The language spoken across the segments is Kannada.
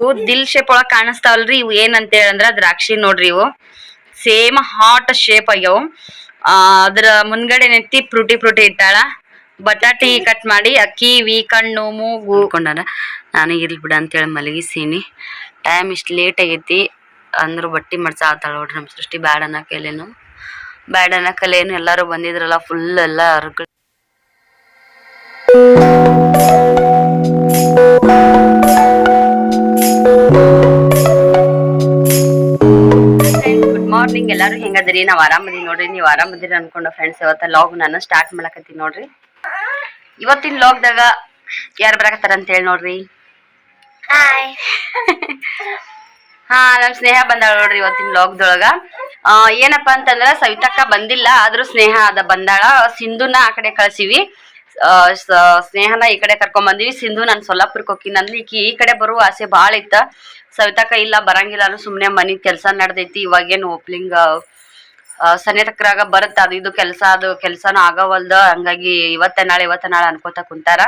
ಇವು ದಿಲ್ ಶೇಪ್ ಒಳಗ್ ಕಾಣಿಸ್ತಾವಲ್ರಿ ಇವು ಏನಂತ ಹೇಳಂದ್ರ ದ್ರಾಕ್ಷಿ ನೋಡ್ರಿ ಇವು. ಸೇಮ್ ಹಾಟ್ ಶೇಪ್ ಆಗ್ಯಾವ. ಆ, ಅದ್ರ ಮುಂದ್ಗಡೆ ನೆತ್ತಿ ಫ್ರೂಟಿ ಫ್ರೂಟಿ ಇಟ್ಟಾಳ. ಬಟಾಟಿ ಕಟ್ ಮಾಡಿ ಅಕ್ಕಿ ವಿ ಕಣ್ಣು ಮೂಗು. ಕೊಂಡಾರ ನಾನು ಇರ್ಲಿ ಬಿಡ ಅಂತೇಳಿ ಮಲಗಿಸೀನಿ ಟೈಮ್ ಇಷ್ಟು ಲೇಟ್ ಆಗೈತಿ. ಅಂದ್ರು ಬಟ್ಟಿ ಮಡ್ಸ ಆತಾಳ ನೋಡ್ರಿ ನಮ್ಮ ಸೃಷ್ಟಿ ಬ್ಯಾಡ ಅನ್ನಕಲೇನು ಬ್ಯಾಡ ಅನ್ನಕಲೇನು ಎಲ್ಲಾರು ಬಂದಿದ್ರಲ್ಲ ಫುಲ್ ಎಲ್ಲ ಮಾರ್ನಿಂಗ್ ಎಲ್ಲಾರು ಹೆಂಗದ್ರಿ? ನಾವ್ ಆರಾಮದಿ ನೋಡ್ರಿ. ನೀವ್ ಆರಾಮದಿರಿ ಅನ್ಕೊಂಡ ಫ್ರೆಂಡ್ಸ್ ಇವತ್ತ ಲಾಗ್ ನಾನು ಸ್ಟಾರ್ಟ್ ಮಾಡಕತ್ತೀನಿ ನೋಡ್ರಿ. ಇವತ್ತಿನ ಲಾಗ್ದಾಗ ಯಾರು ಬರಕತ್ತಾರ ಅಂತ ಹೇಳಿ ನೋಡ್ರಿ ಹಾ ನಮ್ ಸ್ನೇಹ ಬಂದಾಳ ನೋಡ್ರಿ ಇವತ್ತಿನ ಲಾಗ್ದೊಳಗ ಏನಪ್ಪಾ ಅಂತಂದ್ರ ಸವಿತಕ್ಕ ಬಂದಿಲ್ಲ ಆದ್ರೂ ಸ್ನೇಹ ಅದ ಬಂದಾಳ. ಸಿಂಧುನ ಆ ಕಡೆ ಕಳ್ಸಿವಿ. ಸ್ನೇಹನ ಈ ಕಡೆ ಕರ್ಕೊಂಡ್ ಬಂದಿವಿ ಸಿಂಧು ನಾನು ಸೊಲ್ಲಾಪುರಕ್ಕೆ ಹೋಗಿ ಈಕಿ ಈ ಕಡೆ ಬರುವ ಆಸೆ ಭಾಳ ಇತ್ತ. ಸವಿತಾಕ ಇಲ್ಲ, ಬರಂಗಿಲ್ಲ ಅಂದ್ರೆ ಸುಮ್ಮನೆ ಮನೆ ಕೆಲಸ ನಡ್ದೈತಿ. ಇವಾಗೇನು ಓಪ್ಲಿಂಗ್ ಸನೇತಕ್ರಾಗ ಬರುತ್ತ. ಅದು ಇದು ಕೆಲಸ, ಅದು ಕೆಲಸನೂ ಆಗವಲ್ದ. ಹಂಗಾಗಿ ಇವತ್ತ ನಾಳೆ ಇವತ್ತ ನಾಳೆ ಅನ್ಕೋತ ಕುಂತಾರ.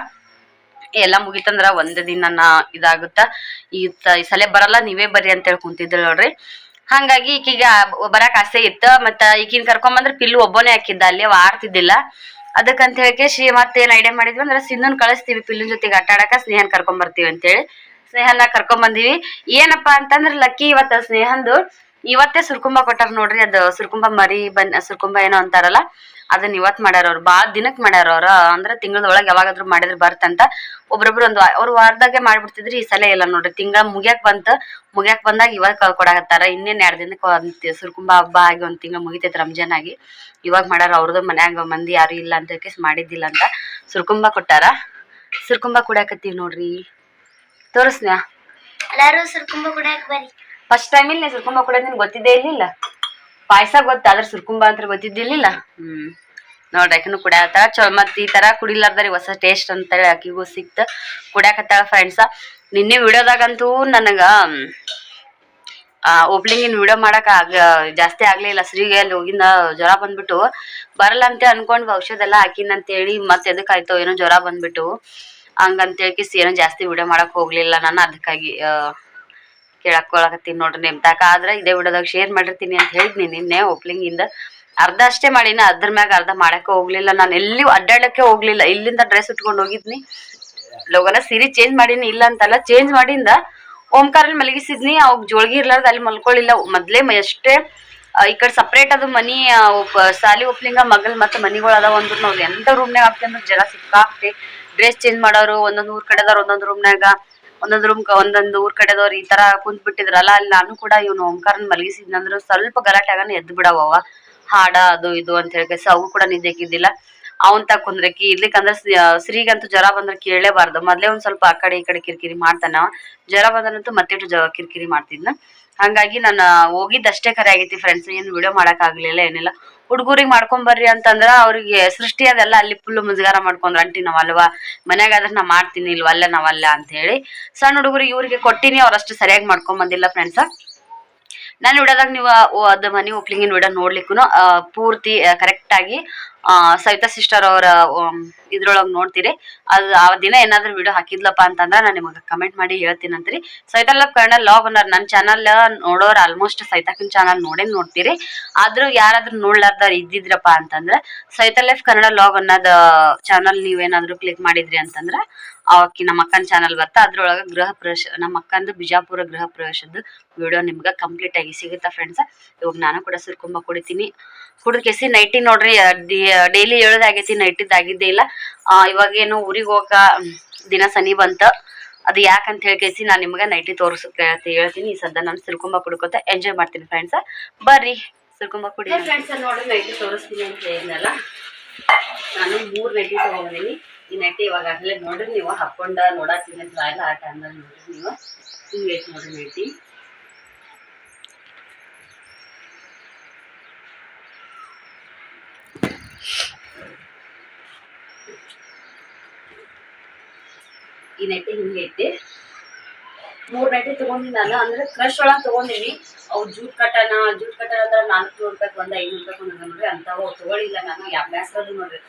ಎಲ್ಲ ಮುಗಿತಂದ್ರ ಒಂದ್ ದಿನ ಇದಾಗುತ್ತ. ಈ ಸಲ ಬರಲ್ಲ, ನೀವೇ ಬರ್ರಿ ಅಂತ ಹೇಳಿ ಕುಂತಿದ್ಳು ನೋಡ್ರಿ. ಹಂಗಾಗಿ ಈಕೀಗ ಬರಕ್ ಆಸೆ ಇತ್ತ. ಮತ್ತ ಈಕಿನ ಕರ್ಕೊಂಬಂದ್ರ ಪಿಲ್ಲು ಒಬ್ಬನೇ ಹಾಕಿದ್ದ. ಅಲ್ಲಿ ಅವ ಆಡ್ತಿದ್ದಿಲ್ಲ ಅದಕ್ಕಂತ ಹೇಳಿ ಶ್ರೀ ಮತ್ತೇನ್ ಐಡಿಯಾ ಮಾಡಿದ್ವಿ ಅಂದ್ರೆ ಸಿಂಧುನ್ ಕಳಿಸ್ತೀವಿ ಪಿಲ್ಲುನ್ ಜೊತೆಗೆ ಆಟ ಆಡಕ ಸ್ನೇಹನ್ ಕರ್ಕೊಂಡ್ ಬರ್ತೀವಿ ಅಂತೇಳಿ. ಸ್ನೇಹನ ಕರ್ಕೊಂಡ್ ಬಂದಿವಿ. ಏನಪ್ಪಾ ಅಂತಂದ್ರ ಲಕ್ಕಿ ಇವತ್ತ ಸ್ನೇಹಂದು ಇವತ್ತೇ ಸುರ್ಕುಂಬ ಕೊಟ್ಟಾರ ನೋಡ್ರಿ, ಅದು ಸುರ್ಕುಂಬ ಮರಿ ಬನ್, ಸುರ್ಕುಂಬ ಏನೋ ಅಂತಾರಲ್ಲ, ಅದನ್ನ ಇವತ್ ಮಾಡ್ಯಾರ ಅವ್ರು. ಬಾಳ ದಿನಕ್ ಮಾಡ್ಯಾರ ಅವ್ರ. ಅಂದ್ರ ತಿಂಗಳದೊಳಗ್ ಯಾವಾಗಾದ್ರೂ ಮಾಡಿದ್ರ ಬರ್ತಂತ ಒಬ್ರೊಬ್ರು ಒಂದು ಅವ್ರು ವಾರದಾಗೆ ಮಾಡ್ಬಿಡ್ತಿದ್ರಿ ಈ ಸಲ ಇಲ್ಲ ನೋಡ್ರಿ. ತಿಂಗಳ ಮುಗ್ಯಾಕ್ ಬಂತ ಮುಗ್ಯಾಕ್ ಬಂದಾಗ ಇವಾಗ ಕೊಡಾಕತ್ತಾರ ಇನ್ನೇನ್ ಎರಡ್ ದಿನಕ್ಕೆ ಒಂದ್ ಸುರ್ಕುಂಬ ಹಬ್ಬ ಆಗಿ ಒಂದ್ ತಿಂಗಳ ಮುಗಿತೈತಿ ರಂಜಾನ್ ಆಗಿ. ಇವಾಗ ಮಾಡ್ಯಾರ ಅವ್ರದ್ದು ಮನ್ಯಾಗ ಮಂದಿ ಯಾರು ಇಲ್ಲ ಅಂತ ಕೇಸ್ ಮಾಡಿದ್ದಿಲ್ಲ ಅಂತ ಸುರ್ಕುಂಬ ಕೊಟ್ಟಾರ. ಸುರ್ಕುಂಬ ಕುಡ್ಯಾಕತ್ತೀವಿ ನೋಡ್ರಿ. ತೋರಿಸ್ನಾ ಎಲ್ಲಾರು ಸುರ್ಕುಂಬ ಕುಡಿಯಕ್ ಬರ್ರಿ. ಫಸ್ಟ್ ಟೈಮ್ ಇಲ್ಲಿ ಸುರ್ಕುಂಬ ಕುಡಿಯೋದ್ ನಿನ್ ಗೊತ್ತಿದ್ದೇ ಇರ್ಲಿಲ್ಲ? ಪಾಯಸ ಗೊತ್ತ ಆದ್ರೆ ಸುರ್ಕುಂಬ ಅಂತ ಗೊತ್ತಿದ್ದಿರ್ಲಿಲ್ಲ? ಹ್ಮ್. ನೋಡ್ರಿ, ಆಕಿನೂ ಕುಡಿಯತ್ತಾಳ ಚೊ, ಮತ್ತ ಈ ತರ ಕುಡಿಲಾರ್ದ್ರಿ ಹೊಸ ಟೇಸ್ಟ್ ಅಂತೇಳಿ ಆಕಿಗೂ ಸಿಕ್ತ. ಕುಡಿಯಾಕತ್ತಾಳ ಫ್ರೆಂಡ್ಸ ನಿನ್ನೆ ವಿಡಿಯೋದಾಗಂತೂ ನನಗ ಓಪ್ಲಿಂಗಿನ ವಿಡಿಯೋ ಮಾಡಕ್ ಆಗ, ಜಾಸ್ತಿ ಆಗ್ಲಿಲ್ಲ. ಶ್ರೀಗೆ ಅಲ್ಲಿ ಹೋಗಿಂದ ಜ್ವರ ಬಂದ್ಬಿಟ್ಟು, ಬರಲ್ಲ ಅಂತ ಅನ್ಕೊಂಡ್ ಔಷಧ ಎಲ್ಲ ಹಾಕಿನಂತೇಳಿ ಮತ್ತೆ ಆಯ್ತೋ ಏನೋ ಜ್ವರ ಬಂದ್ಬಿಟ್ಟು, ಹಂಗಂತೇಳಿ ಕಿಸ್ ಏನೋ ಜಾಸ್ತಿ ವಿಡಿಯೋ ಮಾಡಕ್ ಹೋಗ್ಲಿಲ್ಲ. ನಾನು ಅದಕ್ಕಾಗಿ ಕೇಳಕ್ಕೊಳಕತ್ತೀನಿ ನೋಡ್ರಿ ನೇಮ್ತಾಕ ಆದ್ರೆ ಇದೇ ವಿಡಿಯೋದಾಗ ಶೇರ್ ಮಾಡಿರ್ತೀನಿ ಅಂತ ಹೇಳಿದ್ನಿ ನಿನ್ನೆ ಓಪ್ಲಿಂಗ್ ಇಂದ ಅರ್ಧ ಅಷ್ಟೇ ಮಾಡಿನ, ಅದ್ರ ಮ್ಯಾಗ ಅರ್ಧ ಮಾಡಕ್ಕೆ ಹೋಗ್ಲಿಲ್ಲ. ನಾನು ಎಲ್ಲಿ ಅಡ್ಡಾಡಕ್ಕೆ ಹೋಗ್ಲಿಲ್ಲ. ಇಲ್ಲಿಂದ ಡ್ರೆಸ್ ಉಟ್ಕೊಂಡು ಹೋಗಿದ್ನಿ. ಲೋಗನ ಸೀರೆ ಚೇಂಜ್ ಮಾಡೀನಿ, ಇಲ್ಲ ಅಂತಲ್ಲ ಚೇಂಜ್ ಮಾಡಿಂದ ಓಂಕಾರಲ್ಲಿ ಮಲಗಿಸಿದ್ನಿ. ಅವಾಗ ಜೋಳ್ಗಿ ಇರ್ಲಾರ್ದ ಅಲ್ಲಿ ಮಲ್ಕೊಳ್ಳಿಲ್ಲ. ಮೊದ್ಲೇ ಎಷ್ಟೇ ಈ ಕಡೆ ಸಪ್ರೇಟ್ ಅದು ಮನಿ ಸಾಲಿ ಒಪ್ಲಿಂಗ ಮಗಲ್ ಮತ್ತೆ ಮನಿಗಳು ಅದಾವ ಅಂದ್ರು ನಾವ್ ಎಂತ ರೂಮ್ನಾಗ ಅಂದ್ರೆ ಜನ ಸಿಕ್ಕಾಕ್ತಿ ಡ್ರೆಸ್ ಚೇಂಜ್ ಮಾಡೋರು ಒಂದೊಂದ್ ಊರ್ ಕಡೆದವ್ರು ಒಂದೊಂದ್ ರೂಮ್ನಾಗ ಒಂದೊಂದ್ ರೂಮ್ ಒಂದೊಂದ್ ಊರ್ ಕಡೆದವ್ರು ಈ ತರ ಕುಂತ್ ಬಿಟ್ಟಿದ್ರಲ್ಲ ಅಲ್ಲಿ ನಾನು ಕೂಡ ಇವ್ನು ಓಂಕಾರನ್ ಮಲಗಿಸಿದ್ನಂದ್ರ ಸ್ವಲ್ಪ ಗಲಾಟೆ ಆಗನ ಎದ್ದು ಬಿಡವವ ಹಾಡ ಅದು ಇದು ಅಂತ ಹೇಳಿ ಅವು ಕೂಡ ನಿದ್ದೆಕ್ಕಿದ್ದಿಲ್ಲ ಅವನ್ ತ ಕುಂದ್ರಕಿ, ಇರ್ಲಿಕ್ಕಂದ್ರ ಸ್ತ್ರೀಗಂತೂ ಜ್ವರ ಬಂದ್ರೆ ಕೇಳಲೇಬಾರ್ದು ಮೊದ್ಲೇ ಒಂದ್ ಸ್ವಲ್ಪ ಆ ಕಡೆ ಈ ಕಡೆ ಕಿರಿಕಿರಿ ಮಾಡ್ತಾನ. ಜ್ವರ ಬಂದ್ರಂತೂ ಮತ್ತೆ ಜ, ಕಿರಿಕಿರಿ ಮಾಡ್ತಿದ್ನ. ಹಂಗಾಗಿ ನಾನು ಹೋಗಿದ್ದಷ್ಟೇ ಕರೆ ಆಗೈತಿ ಫ್ರೆಂಡ್ಸ್ ಏನು ವಿಡಿಯೋ ಮಾಡಕ್ ಆಗ್ಲಿಲ್ಲ ಏನಿಲ್ಲ. ಹುಡುಗರಿಗೆ ಮಾಡ್ಕೊಂಬರ್ರಿ ಅಂತಂದ್ರ ಅವ್ರಿಗೆ ಸೃಷ್ಟಿ ಅದೆಲ್ಲ ಅಲ್ಲಿ ಫುಲ್ ಮುಜುಗಾರ ಮಾಡ್ಕೊಂಡ್ರ. ಅಂಟಿ ನಾವಲ್ವಾ ಮನ್ಯಾಗ ಆದ್ರೆ ನಾ ಮಾಡ್ತೀನಿ, ಇಲ್ವಲ್ಲ ನಾವಲ್ಲ ಅಂತ ಹೇಳಿ ಸಣ್ಣ ಹುಡುಗರಿಗೆ ಇವ್ರಿಗೆ ಕೊಟ್ಟಿನಿ ಅವ್ರಷ್ಟು ಸರಿಯಾಗಿ ಮಾಡ್ಕೊಂಡ್ ಬಂದಿಲ್ಲ ಫ್ರೆಂಡ್ಸ್ ನಾನು ವಿಡಿಯೋದಾಗ ನೀವು ಅದು ಮನಿ ಓಪ್ಲಿಂಗಿನ ವಿಡಿಯೋ ನೋಡ್ಲಿಕ್ಕೂ ಪೂರ್ತಿ ಕರೆಕ್ಟ್ ಆಗಿ ಆ, ಸವಿತಾ ಸಿಸ್ಟರ್ ಅವರ ಇದ್ರೊಳಗ್ ನೋಡ್ತೀರಿ. ಅದು ಆ ದಿನ ಏನಾದ್ರು ವಿಡಿಯೋ ಹಾಕಿದ್ಲಪ್ಪ ಅಂತಂದ್ರೆ ನಾನು ನಿಮಗೆ ಕಮೆಂಟ್ ಮಾಡಿ ಹೇಳ್ತೀನಂತ್ರಿ ಸವಿತಾ ಲವ್ ಕನ್ನಡ ಲಾಗ್ ಅನ್ನೋರು ನನ್ನ ಚಾನಲ್ ನೋಡೋರ್ ಆಲ್ಮೋಸ್ಟ್ ಸವಿತಾಕಿನ ಚಾನಲ್ ನೋಡೇ ನೋಡ್ತೀರಿ. ಆದ್ರೂ ಯಾರಾದ್ರೂ ನೋಡ್ಲಾರ್ದಾರ ಇದ್ದಿದ್ರಪ್ಪ ಅಂತಂದ್ರೆ Savitha life Kannada vlog channel channel ನೀವೇನಾದ್ರೂ ಕ್ಲಿಕ್ ಮಾಡಿದ್ರಿ ಅಂತಂದ್ರೆ ಅವಕ್ಕಿ ನಮ್ಮ ಅಕ್ಕನ ಚಾನಲ್ ಬರ್ತಾ ಅದ್ರೊಳಗ ಗೃಹ ಪ್ರವೇಶ ನಮ್ಮ ಅಕ್ಕಂದು ಬಿಜಾಪುರ ಗೃಹ ಪ್ರವೇಶದ ವಿಡಿಯೋ ನಿಮ್ಗೆ ಕಂಪ್ಲೀಟ್ ಆಗಿ ಸಿಗುತ್ತಾ ಫ್ರೆಂಡ್ಸ್ ಇವಾಗ ನಾನು ಕೂಡ ಸುರ್ಕೊಂಬ ಕುಡಿತೀನಿ. ಕುಡಿದ ಕೆಸಿ ನೈಟಿ ನೋಡ್ರಿ ಡೈಲಿ ಹೇಳೋದಾಗೈತಿ ನೈಟಿದ್ ಆಗಿದ್ದೇ ಇಲ್ಲ. ಇವಾಗೇನು ಊರಿಗೆ ಹೋಗ ದಿನ ಸನಿ ಬಂತ. ಅದು ಯಾಕಂತ ಹೇಳಿ ಕೇಸಿ ನಾನು ನಿಮ್ಗೆ ನೈಟಿ ತೋರಿಸಕ್ಕೆ ಹೇಳ್ತೀನಿ. ಈ ಸದ್ದ ನಾನು ಸಿರ್ಕೊಂಬ ಕುಡ್ಕೊತ ಎಂಜಾಯ್ ಮಾಡ್ತೀನಿ ಫ್ರೆಂಡ್ಸ್ ಬರ್ರಿ, ಸಿರ್ಕೊಂಬ ಕುಡಿ. ಫ್ರೆಂಡ್ಸ್ ನೋಡ್ರಿ ನೈಟಿ ತೋರಿಸ್ತೀನಿ ಅಂತ ಹೇಳಿದ್ನಲ್ಲ. ನಾನು ಮೂರು ನೈಟಿ ತಗೊಂಡಿನಿ. ಈ ನೈಟಿ ಇವಾಗ ನೋಡ್ರಿ ನೀವು ಹಾಕೊಂಡ ನೋಡಾತೀನಿ ಅಂತ ಆ ಟೈಮ್ನಲ್ಲಿ ನೋಡ್ರಿ ನೀವು. ಹಿಂಗೆ ಐತಿ ನೋಡ್ರಿ ನೈಟಿ. ಈ ನೈಟಿ ಹಿಂಗೆ ಐತಿ ಮೂರ್ ನೈಟಿ ತಗೊಂಡಿನಿ ನಾನು. ಅಂದ್ರೆ ಕ್ರಶ್ ಒಳಗೆ ತಗೊಂಡಿನಿ. ಅವು ಜೂಟ್ ಕಟನ ಜೂಟ್ ಕಟ್ಟನ ಅಂದ್ರೆ ನಾಲ್ಕು ರೂಪಾಯಿ ಒಂದು ಐನೂರು ರೂಪಾಯಿ ನೋಡ್ರಿ ಅಂತಾವು ತಗೊಳಿಲ್ಲ ನಾನು. ಯಾವ ಬ್ಯಾಸ್ರದು ನೋಡ್ರಿ.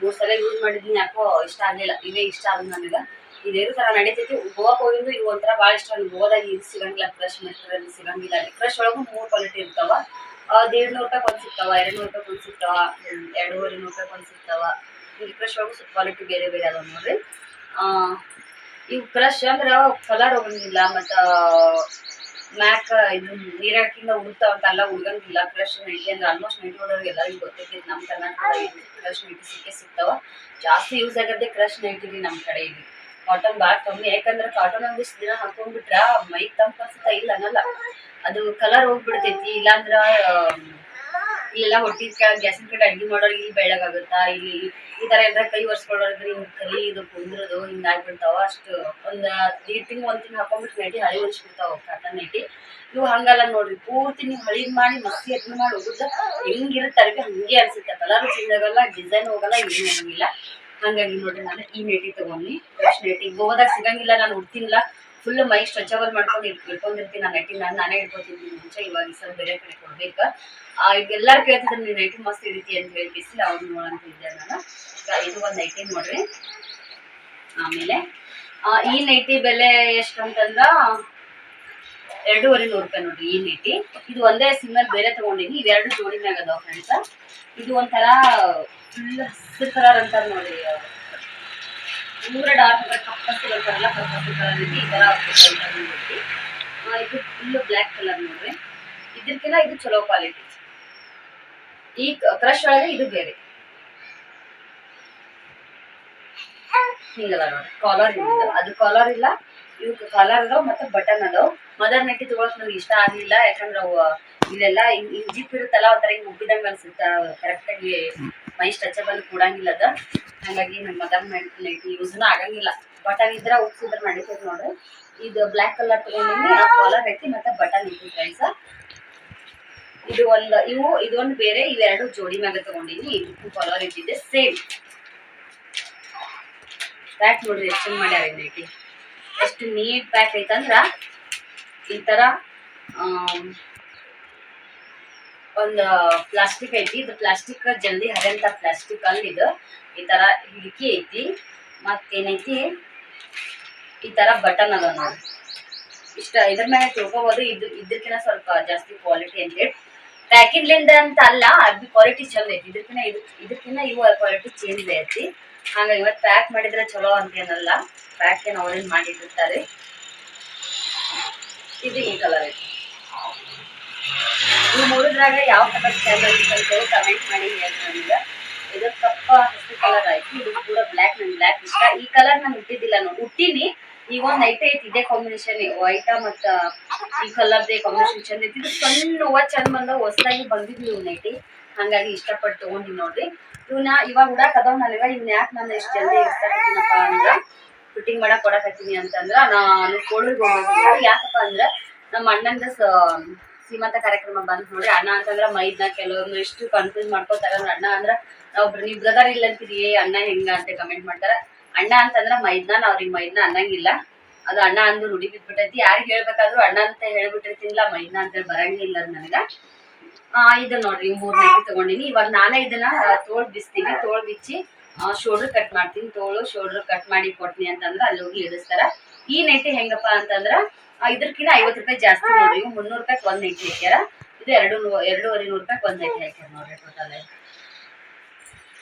ಮೂರು ಸಲ ಯೂಸ್ ಮಾಡಿದ್ದೀನಿ ಯಾಕೋ ಇಷ್ಟ ಆಗಲಿಲ್ಲ. ಇವೇ ಇಷ್ಟ ಆಗ ನನಗೆ. ಇದೇನು ತರ ನಡೀತೈತಿ. ಗೋವಾಕ್ ಹೋಗಿದ್ದು ಇವು ಒಂಥರ ಭಾಳ ಇಷ್ಟ. ನನಗೆ ಗೋವಾದಾಗ ಇದು ಸಿಗಂಗಿಲ್ಲ. ಕ್ರಶ್ ಮೆಟೀರಿಯಲ್ ಸಿಗಂಗಿಲ್ಲ. ಅಲ್ಲಿ ಕ್ರಶ್ ಒಳಗೂ ಮೂರು ಕ್ವಾಲಿಟಿ ಇರ್ತಾವ. ದೇಡ್ ನೂರು ರೂಪಾಯಿ ಒಂದು ಸಿಗ್ತಾವ ಎರಡು ನೂರು ರೂಪಾಯಿ ಒಂದು ಸಿಗ್ತಾವ, ಎರಡೂವರೆ ನೂರು ರೂಪಾಯಿ ಒಂದು ಸಿಗ್ತಾವ. ಇಲ್ಲಿ ಕ್ರಶ್ ಒಳಗೂ ಕ್ವಾಲಿಟಿ ಬೇರೆ ಬೇರೆ ಅದಾವ ನೋಡ್ರಿ. ಇವು ಕ್ರಶ್ ಅಂದ್ರೆ ಕಲರ್ ಹೋಗಂಗಿಲ್ಲ ಮತ್ತ ಮ್ಯಾಕ್, ಇದು ನೀರಾಕಿಂದ ಉಳ್ತಾವ ಅಂತಲ್ಲ ಉಳ್ಗಂಗಿಲ್ಲ ಕ್ರಶ್ ನೈಟಿ ಅಂದ್ರೆ ಆಲ್ಮೋಸ್ಟ್ ನೈಟಿ ನೋಡೋರು ಎಲ್ಲರಿಗೂ ಗೊತ್ತೈತಿ ನಮ್ಮ ಕರ್ನಾಟಕದಲ್ಲಿ ಕ್ರಶ್ ನೈಟಿ ಸಿಕ್ಕೇ ಸಿಗ್ತಾವ ಜಾಸ್ತಿ ಯೂಸ್ ಆಗತ್ತೆ ಕ್ರಶ್ ನೈಟಿ ರೀ ನಮ್ಮ ಕಡೆ ಇಲ್ಲಿ. ಕಾಟನ್ ಭಾಳ ಕಮ್ಮಿ, ಯಾಕಂದ್ರೆ ಕಾಟನ್ ಒಂದಿಷ್ಟು ದಿನ ಹಾಕೊಂಡ್ಬಿಟ್ರ ಮೈ ತಂಪು ಇಲ್ಲ ಅನ್ನಲ್ಲ. ಅದು ಕಲರ್ ಹೋಗ್ಬಿಡ್ತೈತಿ, ಇಲ್ಲಾಂದ್ರ ಇಲ್ಲೆಲ್ಲ ಹೊಟ್ಟಿ ಗ್ಯಾಸಿನ ಕಡೆ ಅಡ್ಗೆ ಮಾಡೋರಿಗೆ ಇಲ್ಲಿ ಬೆಳ್ಳಗಾಗುತ್ತಾ? ಇಲ್ಲಿ ಈ ಥರ ಎಲ್ಲ ಕೈ ಒರ್ಸ್ಕೊಳ್ಳೋದ್ರಿ ಕಲಿ ಇದು ಕುಂದ್ರದು ಹಿಂಗೆ ಆಗ್ಬಿಡ್ತಾವ ಅಷ್ಟು ಒಂದು ದೀಡ್ ತಿಂಗ್ ಒಂದು ತಿಂಗ್ ಹಾಕೊಂಡ್ಬಿಟ್ಟು ನೈಟಿ ಹಳಿ ಒರೆಸ್ಬಿಡ್ತಾವ ಕಾಟನ್ ನೈಟಿ. ಇವು ಹಂಗಲ್ಲ ನೋಡ್ರಿ, ಪೂರ್ತಿ ನೀವು ಹಳಿ ಮಾಡಿ ಮಸ್ತಿ ಎತ್ನ ಮಾಡಿ ಹೋಗುದ ಹೆಂಗಿರುತ್ತೆ ಅರ್ಬಿ ಹಂಗೆ ಅನ್ಸುತ್ತೆ. ಕಲರ್ ಚೇಂಜ್ ಆಗಲ್ಲ ಡಿಸೈನ್ ಹೋಗಲ್ಲ, ಏನು ಹೋಗಂಗಿಲ್ಲ ಹಂಗಾಗಿ ನೋಡ್ರಿ ನಾನು ಈ ನೈಟಿ ತಗೊಂಡಿ ಫ್ರೆಶ್ ನೈಟಿ ಗೋವಾದಾಗ ಸಿಗಂಗಿಲ್ಲ, ನಾನು ಉಡ್ತೀನಿಲ್ಲ ಫುಲ್ ಮೈ ಸ್ಟ್ರೆಚಬಲ್ ಮಾಡ್ಕೊಂಡು ಇಟ್ ಇಟ್ಕೊಂಡಿರ್ತೀನಿ ನಾನು ನೈಟಿ ನಾನು ನಾನೇ ಇಟ್ಕೊತೀನಿ ಮುಂಚೆ ಇವಾಗ ಈ ಸಲ ಬೇರೆ ಕಡೆ ಕೊಡ್ಬೇಕು? ಎಲ್ಲರೂ ಕೇಳ್ತಿದ್ರು ನೀವು ನೈಟಿ ಮಸ್ತ್ ಹಿಡಿತಿ ಅಂತ ಹೇಳಿ ಬಿಸಿಲು ಅವ್ನು ನೋಡಂತ ಇದ್ದೆ ನಾನು ಇದು ಒಂದು ನೈಟಿ ನೋಡ್ರಿ ಆಮೇಲೆ ಈ ನೈಟಿ ಬೆಲೆ ಎಷ್ಟು ಅಂತಂದ್ರ ಎರಡೂವರೆ ನೂರು ರೂಪಾಯಿ ನೋಡ್ರಿ ಈ ನೈಟಿ ಇದು ಒಂದೇ ಸಿಂಗಲ್ ಬೇರೆ ತಗೊಂಡಿನಿ. ಇವೆರಡು ಜೋಡಿ ಅದಾವ ಫ್ರೆಂಡ್ಸ್ ಇದು ಒಂಥರ ಫುಲ್ ಹಸಿರು ಕಲರ್ ಅಂತಾರೆ ನೋಡ್ರಿ ಪೂರ ಡಾರ್ಕ್ ಕಲರ್ ಕಪ್ಪಸ್ಸಿಗೆ ಅಂತಾರಲ್ಲ ಕಪ್ಪಸ್ಸಿ ಕಲರ್ ಈ ಐತಿ ಆ, ಇದು ಫುಲ್ ಬ್ಲ್ಯಾಕ್ ಕಲರ್ ನೋಡ್ರಿ. ಇದಕ್ಕಿಂತ ಇದು ಚಲೋ ಕ್ವಾಲಿಟಿ ಈ ಕ್ರಶ್ ಒಳಗೆ ಇದು ಬೇರೆ. ಹಿಂಗದ ನೋಡಿ ಕಾಲರ್ ಇದು ಅದು ಕಾಲರ್ ಇಲ್ಲ. ಇವಕ್ಕೆ ಕಾಲರ್ ಅದಾವ ಮತ್ತೆ ಬಟನ್ ಅದಾವ. ಮದರ್ ನೆಟ್ಟಿ ತಗೊಳಕ್ ನನಗೆ ಇಷ್ಟ ಆಗ್ಲಿಲ್ಲ. ಯಾಕಂದ್ರೆ ಅವು ಇಲ್ಲೆಲ್ಲ ಹಿಂಗ್ ಜಿಪ್ ಇರುತ್ತಲ್ಲ ಒಂಥರ ಹಿಂಗ್ ಉಬ್ಬಿದಂಗ ಅನ್ಸುತ್ತ ಕರೆಕ್ಟಾಗಿ ಮೈ ಸ್ಟ್ರೆಚಬಲ್ ಕೂಡಂಗಿಲ್ಲ ಅದ. ಹಾಗಾಗಿ ನಮ್ಮ ಮದರ್ ನೈಟಿ ಯೂಸ್ನ ಆಗಂಗಿಲ್ಲ. ಬಟನ್ ಇದ್ರ ಉಪ್ಸಿದ್ರೆ ನಡೀತದೆ ನೋಡ್ರಿ ಇದು ಬ್ಲ್ಯಾಕ್ ಕಲರ್ ತಗೊಂಡಿನಿ ಆ ಕಾಲರ್ ಐತಿ ಮತ್ತೆ ಬಟನ್ ಐತಿ ಫ್ರೆಂಡ್ಸ್ ಇದು ಒಂದು ಇವು ಇದೊಂದು ಬೇರೆ ಇವೆರಡು ಜೋಡಿ ಮ್ಯಾಗ ತಗೊಂಡಿನಿ. ಇದಕ್ಕೂ ಕಾಲರ್ ಇದ್ದಿದ್ದೆ ಸೇಮ್ ಪ್ಯಾಕ್ ನೋಡ್ರಿ ಎಷ್ಟು ಮಾಡ್ಯಾರ ನೈಟಿ ಎಷ್ಟು ನೀಟ್ ಪ್ಯಾಕ್ ಐತಂದ್ರ ಈ ಆಮ್, ಒಂದು ಪ್ಲಾಸ್ಟಿಕ್ ಐತಿ. ಇದು ಪ್ಲಾಸ್ಟಿಕ್ ಜಲ್ದಿ ಹರಿಯಂತ ಪ್ಲಾಸ್ಟಿಕ್ ಅಲ್ಲಿ ಇದು. ಈ ತರ ಹಿಡಿಕಿ ಐತಿ. ಮತ್ತೇನೈತಿ? ಈ ತರ ಬಟನ್ ಅದ ನೋಡಿ. ಇಷ್ಟ, ಇದ್ರ ಮೇಲೆ ತಿಳ್ಕೊಬೋದು. ಇದು ಇದ್ರಕಿನ ಸ್ವಲ್ಪ ಜಾಸ್ತಿ ಕ್ವಾಲಿಟಿ ಅಂತ ಹೇಳಿ. ಪ್ಯಾಕಿಂಗ್ಲಿಂದ ಅಂತ ಅಲ್ಲ ಅದು ಕ್ವಾಲಿಟಿ ಚಲೋ ಐತಿ. ಇದಕ್ಕಿಂತ ಇದು ಇದಕ್ಕಿಂತ ಇವು ಕ್ವಾಲಿಟಿ ಚೇಂಜ್ ಐತಿ. ಹಾಗಾಗಿ ಇವತ್ತು ಪ್ಯಾಕ್ ಮಾಡಿದ್ರೆ ಚಲೋ ಅಂತೇನಲ್ಲ ಪ್ಯಾಕ್ ಏನು ಅವ್ರೇನು ಮಾಡಿಟ್ಟಿರ್ತಾರೆ. ಇದು ಈ ಕಲರ್ ಐತಿ. ಈ ಯಾವ ಕಲರ್ ಸ್ಕ್ಯಾನ್ ಐತಿ ಅಂತ ಕಮೆಂಟ್ ಮಾಡಿ ಹೇಳಿ ಇದು ಕಪ್ಪ ಹಸಿರು ಕಲರ್ ಆಯ್ತು. ಇದು ಕೂಡ ಬ್ಲಾಕ್ ನನ್ ಬ್ಲಾಕ್ ಇಷ್ಟ. ಈ ಕಲರ್ ನಾನು ಹುಟ್ಟಿದ್ದಿಲ್ಲ ನಾನು ಹುಟ್ಟಿನಿ. ಈಗ ಒಂದ್ ನೈಟ್ ಐತಿ, ಇದೇ ಕಾಂಬಿನೇಷನ್ ವೈಟ ಮತ್ತ ಈ ಕಲರ್ದೇ ಕಾಂಬಿನೇಷನ್ ಚಂದ ಐತಿ. ಇದು ಸಣ್ಣ ಹೂವ, ಚಂದ ಬಂದ ಹೊಸದಾಗಿ ಬಂದಿದ್ವಿ ಇವ್ ನೈಟಿ ಹಂಗಾಗಿ ಇಷ್ಟಪಟ್ಟು ತಗೊಂಡಿ ನೋಡ್ರಿ. ಇವನ್ನ ಇವಾಗ ಉಡಾಕ್ ಅದಾವ ನನಗ ಇವ್ನ ಯಾಕೆ ನಾನು ಇಷ್ಟ ಜಲ್ದಿ ಇಷ್ಟಪಡ್ತೀನಪ್ಪ ಅಂದ್ರ ಫಿಟ್ಟಿಂಗ್ ಮಾಡಕ್ ಕೊಡಕತ್ತೀನಿ ಅಂತಂದ್ರ ನಾನು ಹೋಗೋದು ಯಾಕಪ್ಪ ಅಂದ್ರ ನಮ್ಮ ಅಣ್ಣಂದ ಸ ಸೀಮಂತ ಕಾರ್ಯಕ್ರಮ ಬಂದ್ ನೋಡ್ರಿ. ಅಣ್ಣ ಅಂತಂದ್ರ ಮೈದ್ನ ಕೆಲವೊಂದು ಎಷ್ಟು ಕನ್ಫ್ಯೂಸ್ ಮಾಡ್ಕೊತಾರ ಅಂದ್ರ ಅಣ್ಣ ಅಂದ್ರ ನಾವ್ ನೀವ್ ಬ್ರದರ್ ಇಲ್ಲ ಅಂತೀರಿ ಅಣ್ಣ ಹೆಂಗ ಅಂತ ಕಮೆಂಟ್ ಮಾಡ್ತಾರ. ಅಣ್ಣ ಅಂತಂದ್ರ ಮೈದ್ನ ಅವ್ರಿಗೆ ಮೈದ್ನ ಅನ್ನಂಗಿಲ್ಲ. ಅದು ಅಣ್ಣ ಅಂದು ನುಡಿ ಬಿದ್ಬಿಟ್ಟೈತಿ. ಯಾರಿಗ್ ಹೇಳ್ಬೇಕಾದ್ರು ಅಣ್ಣ ಅಂತ ಹೇಳ್ಬಿಟ್ಟಿರ್ತೀನಿಲ್ಲ ಮೈದ್ನ ಅಂತ ಬರಂಗಿಲ್ಲ ನನಗ. ಆ, ಇದು ನೋಡ್ರಿ ಮೂರ್ ನೈಟಿ ತಗೊಂಡಿನಿ. ಇವಾಗ ನಾನೇ ಇದನ್ನ ತೋಳ್ ಬಿಸ್ತೀನಿ, ತೋಳ್ ಬಿಚ್ಚಿ ಶೋಲ್ಡರ್ ಕಟ್ ಮಾಡ್ತೀನಿ. ತೋಳು ಶೋಲ್ಡರ್ ಕಟ್ ಮಾಡಿ ಕೊಡ್ತೀನಿ ಅಂತಂದ್ರ ಅಲ್ಲಿ ಹೋಗಿ ಇಳಿಸ್ತಾರ. ಈ ನೈಟಿ ಹೆಂಗಪ್ಪ ಅಂತಂದ್ರ ಇದ್ರಕಿನ್ನ ಐವತ್ತು ರೂಪಾಯಿ ಜಾಸ್ತಿ ನೋಡ್ರಿ. ಇವು ಮುನ್ನೂರು ರೂಪಾಯಿ ಒಂದ್ ಐಟಿ ಹಾಕ್ಯಾರ. ಇದು ಎರಡು ಎರಡೂವರೆ ನೂರು ರೂಪಾಯಿ ಒಂದ್ ಐಟಿ ಹಾಕ್ಯಾರ ನೋಡ್ರಿ ಟೋಟಲ್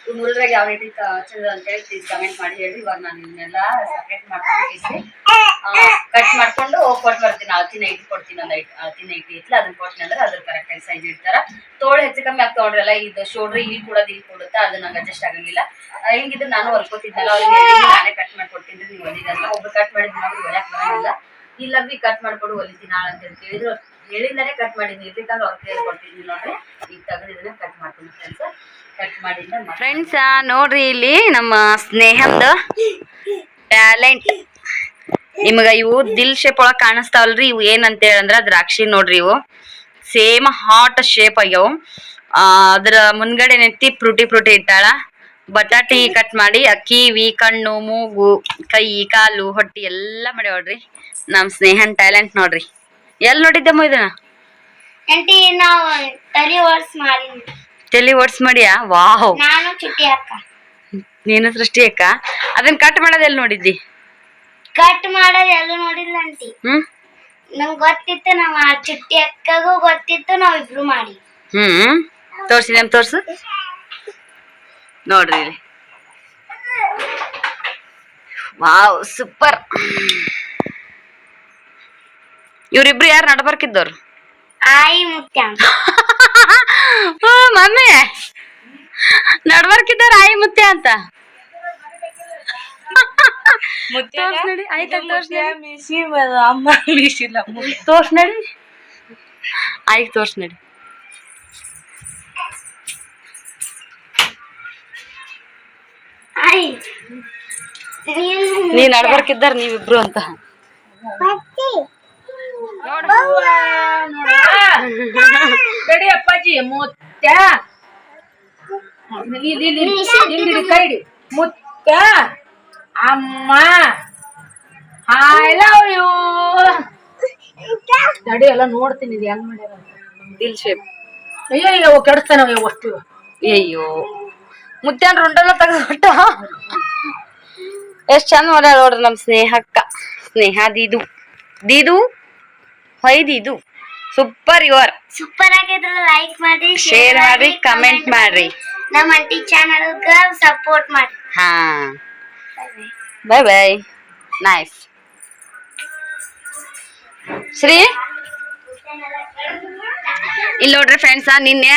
ಇವ್ ಮುರಿದ್ರಾಗ ಯಾವ ರೀತಿ ಚಂದ ಅಂತೇಳಿ ಪ್ಲೀಸ್ ಕಮೆಂಟ್ ಮಾಡಿ ಹೇಳ್ರಿ. ಇವಾಗ ನಾನು ಇದನ್ನೆಲ್ಲ ಸಪ್ರೇಟ್ ಮಾಡ್ಕೊಂಡು ಕಟ್ ಮಾಡ್ಕೊಂಡು ಕೊಟ್ಟು ಬರ್ತೀನಿ. ಅಳತಿ ನೈಟಿ ಕೊಡ್ತೀನಿ ಒಂದು ಐಟ್ ಅಳತಿ ನೈಟಿ ಐತಿ ಅದನ್ನ ಕೊಡ್ತೀನಿ ಅಂದ್ರೆ ಅದ್ರ ಕರೆಕ್ಟಾಗಿ ಸೈಜ್ ಇಡ್ತಾರ. ತೋಳು ಹೆಚ್ಚು ಕಮ್ಮಿ ಆಗ್ತಾ ನೋಡ್ರಲ್ಲ ಇದು ಶೋಲ್ಡ್ರ್ ಇಲ್ಲಿ ಕೊಡೋದು ಇಲ್ಲಿ ಕೊಡುತ್ತಾ ಅದು ನಂಗೆ ಅಡ್ಜಸ್ಟ್ ಆಗಂಗಿಲ್ಲ. ಹಿಂಗಿದ್ರೆ ನಾನು ಹೊರ್ಕೋತಿದ್ದಲ್ಲ ಅವ್ರಿಗೆ ಹೇಳಿ ನಾನೇ ಕಟ್ ಮಾಡ್ಕೊಡ್ತೀನಿ ನೀವು ಒಬ್ರು ಕಟ್ ಮಾಡಿದ್ರೆ ನಾವು ಹೊಲ್ಯಾಕ್ ಬರಂಗಿಲ್ಲ. ಇಲ್ಲ ಬಿ ಕಟ್ ಮಾಡ್ಕೊಡು ಹೊಲಿತೀನಿ ನಾಳೆ ಅಂತ ಹೇಳಿ ಹೇಳಿದ್ರು ಹೇಳಿದ್ರೆ ಕಟ್ ಮಾಡಿದ್ದೀನಿ ಇರ್ಲಿಕ್ಕಂದ್ರೆ ಅವ್ರು ಕೇಳ್ಕೊಡ್ತೀನಿ ನೋಡ್ರಿ. ಈಗ ತೆಗೆದು ಇದನ್ನ ಕಟ್ ಮಾಡ್ತೀನಿ ಫ್ರೆಂಡ್ಸ್ ಕಟ್ ಮಾಡಿದ್ದ ಫ್ರೆಂಡ್ಸ್ ನೋಡ್ರಿ ಇಲ್ಲಿ ನಮ್ಮ ಸ್ನೇಹದ ಟ್ಯಾಲೆಂಟ್ ನಿಮ್ಗ ಇವು ದಿಲ್ ಶೇಪ್ ಒಳಗ್ ಕಾಣಿಸ್ತಾವಲ್ರಿ. ಇವು ಏನಂತ ಹೇಳಂದ್ರ ದ್ರಾಕ್ಷಿ ನೋಡ್ರಿ ಇವು. ಸೇಮ್ ಹಾಟ್ ಶೇಪ್ ಆಗ್ಯಾವ. ಅದ್ರ ಮುಂದ್ಗಡೆ ನೆತ್ತಿ ಫ್ರೂಟಿ ಫ್ರೂಟಿ ಇಟ್ಟಾಳ. ಬಟಾಟಿ ಕಟ್ ಮಾಡಿ ಕಿವಿ ಕಣ್ಣು ಮೂಗು, ಕೈ, ಕಾಲು, ಹೊಟ್ಟಿ ಎಲ್ಲ ಮಾಡ್ಯಾವಳ್ರಿ ನಮ್ ಸ್ನೇಹನ್ ಟ್ಯಾಲೆಂಟ್ ನೋಡ್ರಿ. ಎಲ್ಲಿ ನೋಡಿದ್ದಮ್ಮ ಇದನ್ನ? ಆಂಟಿ ನಾವು ತಲೆ ವರ್ಸ್ ಮಾಡಿದ್ವಿ. ತಲಿ ಮಾಡ್ಯಾ? ವಾವ್. ನಾನು ಚುಟ್ಟಿ ಅಕ್ಕ. ನೀನು ಸೃಷ್ಟಿ ಅಕ್ಕ? ಅದನ್ನ ಕಟ್ ಮಾಡೋದ್ ಎಲ್ಲಿ ನೋಡಿದ್ದಿ? ಕಟ್ ಮಾಡೋದು ಎಲ್ಲೂ ನೋಡಿಲ್ಲ ಅಂಟಿ ಹ್ಮ್? ಗೊತ್ತಿತ್ತು ನಾವ್ ಆ ಚುಟ್ಟಿ ಅಕ್ಕಗೂ ಗೊತ್ತಿತ್ತು ನಾವ್ ಇಬ್ರು ಮಾಡಿ ಹ್ಮ್ ತೋರ್ಸಿ ನಮ್ ತೋರ್ಸು. ನೋಡ್ರಿ ವಾವ್ ಸೂಪರ್ ಇವ್ರಿಬ್ರು ಯಾರು ನಡ್ಬರ್ಕಿದ್ದವ್ರು? ಆಯಿ ಮುತ್ಯ. ಅಂತ. ಮಮ್ಮಿ. ನಡ್ಬರ್ಕಿದ್ದಾರ ಆಯಿ ಮುತ್ತೆ ಅಂತ. ತೋರ್ಸ್ ನಡಿ. ಆಯ್ತಾ ತೋರ್ಸ್ ನಡಿ. ಅಮ್ಮ ಮೀಸಿಲ್ಲ ತೋರ್ಸ್ ನಡಿ. ಆಯ್ತು ತೋರ್ಸ್ ನಡಿ. ನೀ ನಡ್ಬರ್ಕಿದ್ದಾರ ನೀವಿಬ್ರು ಅಂತ. ಕಡಿ ಅಪ್ಪಾಜಿ ಮುತ್ತ. ಇಲ್ಲಿ ಇಲ್ಲಿ ಕೈ ಅಮ್ಮ. ಹಾಯ್ ಲವ್ ಯು ತಡಿ ಎಲ್ಲ ನೋಡ್ತೀನಿ ಇದು ಹೆಂಗ್ ಮಾಡ್ಯಾರ. ದಿಲ್ ಶೇಪ್ ಅಯ್ಯೋ ಅಯ್ಯೋ ಕೆಡಿಸ್ತಾನ ಅಷ್ಟು. ಅಯ್ಯೋ. ಮುತ್ಯಾನ್ ರೊಂಡೆಲ್ಲ ತೆಗೆದ್ಬಿಟ್ಟ. ಎಷ್ಟ್ ಚಂದ ಮಾಡ್ಯಾರ ನೋಡ್ರಿ ನಮ್ ಸ್ನೇಹಕ್ಕ. ಸ್ನೇಹ ದೀದು. ದೀದು? ಹೈ ಇದು ಸೂಪರ್ ಯುವರ್ ಸೂಪರ್ ಆಗಿದ್ರೆ ಲೈಕ್ ಮಾಡಿ ಶೇರ್ ಮಾಡಿ ಕಮೆಂಟ್ ಮಾಡ್ರಿ. ನಮ್ಮ ಅಂಟಿ ಚಾನಲ್ ಸಪೋರ್ಟ್ ಮಾಡಿ ಹಾ. Bye bye nice Shri? ಇಲ್ಲಿ ನೋಡ್ರಿ ಫ್ರೆಂಡ್ಸ್ ನಿನ್ನೆ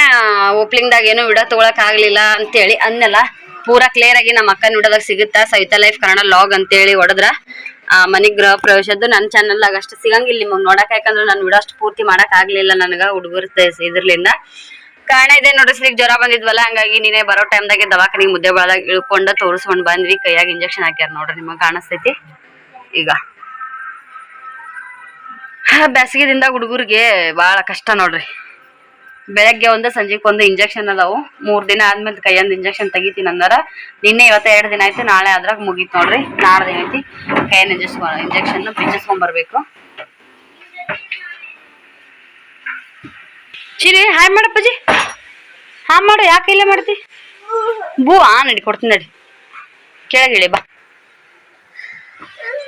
ಓಪ್ಲಿಂಗ್ದಾಗ ಏನೋ ವಿಡಿಯೋ ತಗೊಳಕ್ ಆಗ್ಲಿಲ್ಲ ಅಂತೇಳಿ ಅನ್ನೆಲ್ಲ. ಪೂರಾ ಕ್ಲಿಯರ್ ಆಗಿ ನಮ್ಮ ಅಕ್ಕನ ವಿಡಿಯೋದಾಗ ಸಿಗುತ್ತಾ ಸವಿತಾ ಲೈಫ್ ಕನ್ನಡ ಲಾಗ್ ಅಂತೇಳಿ ಹೊಡೆದ್ರ. ಆ ಮನೆ ಗೃಹ ಪ್ರವೇಶದ್ದು ನನ್ನ ಚಾನಲ್ ಅಷ್ಟು ಸಿಗಂಗಿಲ್ಲ. ನಿಮಗೆ ನೋಡಕ್ ಯಾಕಂದ್ರೆ ನಾನು ವಿಡಿಯೋ ಅಷ್ಟು ಪೂರ್ತಿ ಮಾಡಕ್ ಆಗ್ಲಿಲ್ಲ ನನಗ ಹುಡುಗರ ಇದ್ರಲಿಂದ. ಕಾರಣ ಇದೆ ನೋಡಿಸ್ಲಿಕ್ಕೆ ಜ್ವರ ಬಂದಿದ್ವಲ್ಲ, ಹಂಗಾಗಿ ನೀನೇ ಬರೋ ಟೈಮ್ದಾಗೆ ದವಾಖಾನಿಗೆ ಮುದ್ದೆ ಬಳದಾಗ ಇಳ್ಕೊಂಡ ತೋರಿಸ್ಕೊಂಡ್ ಬಂದ್ವಿ. ಕೈಯಾಗ ಇಂಜೆಕ್ಷನ್ ಹಾಕ್ಯಾರ ನೋಡ್ರಿ, ನಿಮಗೆ ಕಾಣಿಸ್ತೈತಿ. ಈಗ ಬೇಸಿಗೆದಿಂದ ಹುಡುಗರಿಗೆ ಭಾಳ ಕಷ್ಟ ನೋಡ್ರಿ. ಬೆಳಗ್ಗೆ ಒಂದು, ಸಂಜೆಗೆ ಒಂದು ಇಂಜೆಕ್ಷನ್ ಅದಾವು. ಮೂರ್ ದಿನ ಆದ್ಮೇಲೆ ಕೈಯೊಂದು ಇಂಜೆಕ್ಷನ್ ತೆಗಿತೀನಿ ಅಂದಾರ. ನಿನ್ನೆ ಇವತ್ತ ಎರಡು ದಿನ ಆಯ್ತು, ನಾಳೆ ಅದ್ರಾಗ ಮುಗೀತು ನೋಡ್ರಿ. ನಾಳೆ ದಿನ ಐತಿ? ಕೈಯನ್ನು ಇಂಜೆಕ್ಷನ್ ಇಂಜೆಕ್ಷನ್ ಬಿಚ್ಚಿಸ್ಕೊಂಡ್ ಬರ್ಬೇಕು. ಚಿರಿ, ಹಾಯ್ ಮಾಡಪ್ಪಜಿ. ಹಾ ಮಾಡು, ಯಾಕೆ ಇಲ್ಲೇ ಮಾಡ್ತಿ? ಬೂ, ಆ, ನಡಿ, ಕೊಡ್ತೀನಿ ನಡಿ. ಕೆಳಗಿಳಿ ಬಾ.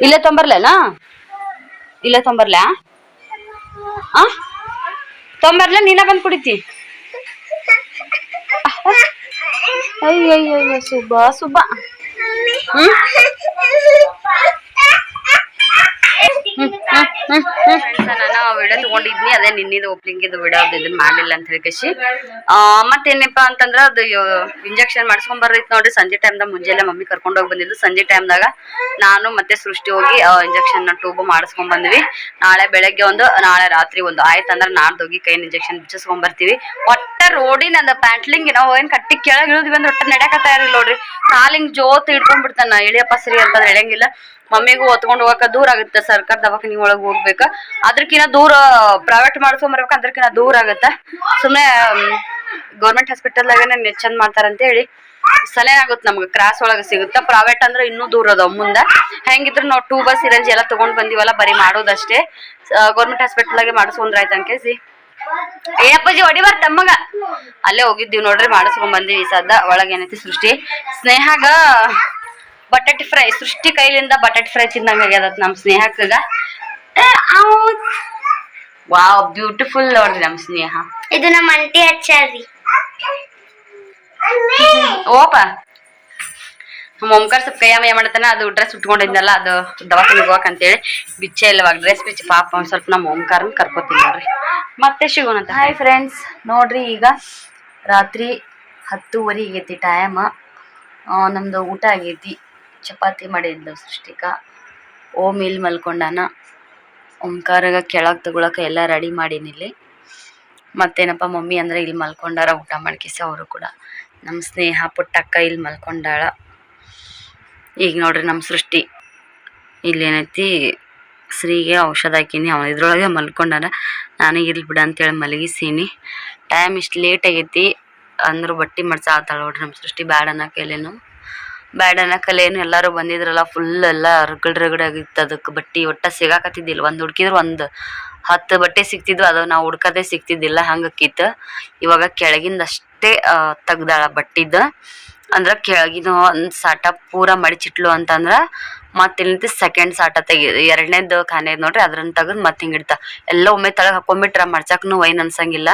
ಇಲ್ಲೇ ತೊಂಬರ್ಲೇನಾ? ಇಲ್ಲೇ ತೊಂಬರ್ಲಾ? ಆ? ತೊಂಬರ್ಲ ನೀನ ಬಂದ್ ಕುಡಿತಿ? ಅಯ್ಯಯ್ಯಯ್ಯ ಸುಬ್ಬ ಸುಬ್ಬ. ಹ್ಮ್? ವಿಡಿಯೋ ತಗೊಂಡಿದ್ನಿ, ಅದೇ ನಿನ್ನಿದ ಓಪನಿಂಗ್ ಇದು ವಿಡಿಯೋ ಇದನ್ನ ಮಾಡಿಲ್ಲ ಅಂತ ಹೇಳಿ ಕಶಿ ಮತ್ತೇನಪ್ಪ ಅಂತಂದ್ರ ಅದು ಇಂಜೆಕ್ಷನ್ ಮಾಡಿಸ್ಕೊಂಡ್ ಬರೈತ್ ನೋಡ್ರಿ, ಸಂಜೆ ಟೈಮ್ದಾಗ ಮುಂಜಾನೆ ಮಮ್ಮಿ ಕರ್ಕೊಂಡು ಹೋಗಿ ಬಂದಿದ್ದು. ಸಂಜೆ ಟೈಮ್ದಾಗ ನಾನು ಮತ್ತೆ ಸೃಷ್ಟಿ ಹೋಗಿ ಇಂಜೆಕ್ಷನ್ ಟೂಬ್ ಮಾಡಿಸ್ಕೊಂಡ್ ಬಂದ್ವಿ. ನಾಳೆ ಬೆಳಗ್ಗೆ ಒಂದು, ನಾಳೆ ರಾತ್ರಿ ಒಂದು. ಆಯ್ತಂದ್ರ ನಾಡ್ದು ಹೋಗಿ ಕೈನ ಇಂಜೆಕ್ಷನ್ ಬಿಚ್ಚಿಸ್ಕೊಂಡ್ ಬರ್ತೀವಿ ಒಟ್ಟ ರೋಡಿನ ಅಂದ ಪ್ಯಾಂಟ್ಲಿಂಗ್ ಏನೋ, ಏನ್ ಕಟ್ಟಿ ಕೆಳಗ್ ಇಳಿದ್ವಿ ಅಂದ್ರೆ ಒಟ್ಟ ನಡೆಯಕ ತಯಾರಿಲ್ಲ ನೋಡ್ರಿ. ಕಾಲಿಂಗ್ ಜೋತ್ ಇಟ್ಕೊಂಡ್ಬಿಡ್ತಾನ ಇಳಿಯಪ್ಪ ಸರಿ ಅಂತ ನಡೆಯಂಗಿಲ್ಲ. ಮಮ್ಮಿಗೂ ಹೊತ್ಕೊಂಡು ಹೋಗಕ ದೂರ ಆಗುತ್ತೆ, ಸರ್ಕಾರ ದವಾಖಾನಿ ಒಳಗ್ ಹೋಗ್ಬೇಕ. ಅದ್ರಕಿನ ದೂರ ಪ್ರೈವೇಟ್ ಮಾಡ್ಸ್ಕೊಂಡ್ ಬರ್ಬೇಕು ಅದ್ರಕಿನ ದೂರ ಆಗತ್ತ. ಸುಮ್ನೆ ಗೌರ್ಮೆಂಟ್ ಹಾಸ್ಪಿಟಲ್ದಾಗನೆ ಚಂದ ಮಾಡ್ತಾರಂತ ಹೇಳಿ ಸಲಹೆ ಆಗುತ್ತೆ ನಮ್ಗೆ ಕ್ರಾಸ್ ಒಳಗ ಸಿಗುತ್ತ? ಪ್ರೈವೇಟ್ ಅಂದ್ರೆ ಇನ್ನೂ ದೂರ ಅದಾವ ಮುಂದ. ಹೆಂಗಿದ್ರು ನಾವು ಟೂ ಬಸ್ ಇರಲ್ಜಿ ಎಲ್ಲ ತಗೊಂಡ್ ಬಂದಿವಲ್ಲ, ಬರೀ ಮಾಡೋದಷ್ಟೇ. ಗೌರ್ಮೆಂಟ್ ಹಾಸ್ಪಿಟಲ್ದಾಗೆ ಮಾಡಿಸ್ಕೊಂಡ್ರ ಆಯ್ತು ಅನ್ಕೇಸಿ ಏ ಅಪ್ಪಾಜಿ ಹೊಡಿಬಾರ ತಮ್ಮಗ. ಅಲ್ಲೇ ಹೋಗಿದ್ದೀವಿ ನೋಡ್ರಿ, ಮಾಡಿಸ್ಕೊಂಡ್ ಬಂದಿವಿ ಸದ್ದ. ಒಳಗೆ ಏನೈತಿ ಸೃಷ್ಟಿ. ಸ್ನೇಹಾಗ, ಬಟಾಟಿ ಫ್ರೈ, ಸೃಷ್ಟಿ ಕೈಲಿಂದ ಬಟಾಟಿ ಫ್ರೈ ತಿಂದಂಗ ಆಗ್ಯದ ನಮ್ ಸ್ನೇಹಕ್ಕಗ. ವಾವ್ ಬ್ಯೂಟಿಫುಲ್ ನೋಡ್ರಿ ನಮ್ ಸ್ನೇಹ. ಇದು ನಮ್ಮ ಅಂಟಿ ಹಚ್ಚಾರ್ರಿ ಓಪ. ನಮ್ಮ ಓಂಕಾರ ಸ್ವಲ್ಪ ಕೈಯಾಮಯ ಮಾಡತಾನ ಅದು ಡ್ರೆಸ್ ಉಟ್ಕೊಂಡಿದ್ನಲ್ಲ ಅದು ದವಾಖಾನೆಗೆ ಹೋಗಕ್ ಅಂತೇಳಿ. ಬಿಚ್ಚೆ ಇಲ್ಲವಾಗ ಡ್ರೆಸ್ ಬಿಚ್ಚ. ಪಾಪ ಒಂದ್ ಸ್ವಲ್ಪ ನಮ್ಮ ಓಂಕಾರನ್ ಕರ್ಕೋತೀನಿ ನೋಡ್ರಿ. ಮತ್ತೆ ಸಿಗೋಣ ಹಾಯ್ ಫ್ರೆಂಡ್ಸ್ ನೋಡ್ರಿ ಈಗ ರಾತ್ರಿ ಹತ್ತುವರೆ ಆಗೈತಿ ಟೈಮ್ ನಮ್ದು ಊಟ ಆಗೈತಿ. ಚಪಾತಿ ಮಾಡಿದ್ಲು ಸೃಷ್ಟಿಕ. ಓ ಇಲ್ಲಿ ಮಲ್ಕೊಂಡಾನ. ಓಂಕಾರಾಗ ಕೆಳಗ್ ತಗೊಳಕ ಎಲ್ಲ ರೆಡಿ ಮಾಡೀನಿ ಇಲ್ಲಿ. ಮತ್ತೇನಪ್ಪ ಮಮ್ಮಿ ಅಂದ್ರೆ ಇಲ್ಲಿ ಮಲ್ಕೊಂಡಾರ ಊಟ ಮಾಡ್ಕಿಸಿ ಅವರು ಕೂಡ. ನಮ್ಮ ಸ್ನೇಹ ಪುಟ್ಟಕ್ಕ ಇಲ್ಲಿ ಮಲ್ಕೊಂಡಾಳ. ಈಗ ನೋಡ್ರಿ ನಮ್ಮ ಸೃಷ್ಟಿ. ಇಲ್ಲೇನೈತಿ, ಶ್ರೀಗೆ ಔಷಧ ಹಾಕೀನಿ. ಅವ ಇದ್ರೊಳಗೆ ಮಲ್ಕೊಂಡಾರ. ನಾನು ಇಲ್ಲಿ ಬಿಡ ಅಂತೇಳಿ ಮಲಗಿಸೀನಿ. ಟೈಮ್ ಇಷ್ಟು ಲೇಟ್ ಆಗೈತಿ. ಅಂದ್ರು ಬಟ್ಟೆ ಮಡ್ಸ ಆತಾಳ ನೋಡ್ರಿ ನಮ್ಮ ಸೃಷ್ಟಿ. ಬ್ಯಾಡ ಅನ್ನಕಲೇನು ಬ್ಯಾಡ ಏನು ಎಲ್ಲರೂ ಬಂದಿದ್ರಲ್ಲ ಫುಲ್ ಎಲ್ಲ ರಗಡ್ ರಗಡ್ ಆಗಿತ್ತು ಅದಕ್ಕೆ ಬಟ್ಟೆ, ಒಟ್ಟ ಸಿಗಾಕತ್ತಿದ್ದಿಲ್ಲ. ಒಂದು ಹುಡ್ಕಿದ್ರು ಒಂದು ಹತ್ತು ಬಟ್ಟೆ ಸಿಗ್ತಿದ್ವು, ಅದು ನಾವು ಹುಡ್ಕದೇ ಸಿಗ್ತಿದ್ದಿಲ್ಲ ಹಂಗಕ್ಕಿತ್ತು ಇವಾಗ ಕೆಳಗಿಂದ ಅಷ್ಟೇ ತೆಗ್ದಾಳ ಬಟ್ಟಿದ್ದು ಅಂದ್ರ ಕೆಳಗಿನ ಒಂದು ಸಾಟ ಪೂರ ಮಡಿಚಿಟ್ಲು ಅಂತಂದ್ರ ಮತ್ತ್ ಇಲ್ಲಿಂದ ಸೆಕೆಂಡ್ ಸಾಟ ತೆಗಿ ಎರಡನೇದು ಖಾನೆ ನೋಡ್ರಿ ಅದ್ರನ್ನ ತೆಗೆದು ಮತ್ತೆ ಹಿಂಗೆ ಇಡ್ತಾ. ಎಲ್ಲ ಒಮ್ಮೆ ತಳಗ್ ಹಾಕೊಂಡ್ಬಿಟ್ರ ಮರ್ಚಾಕ್ನು ವೈನ್ ಅನ್ಸಂಗಿಲ್ಲ.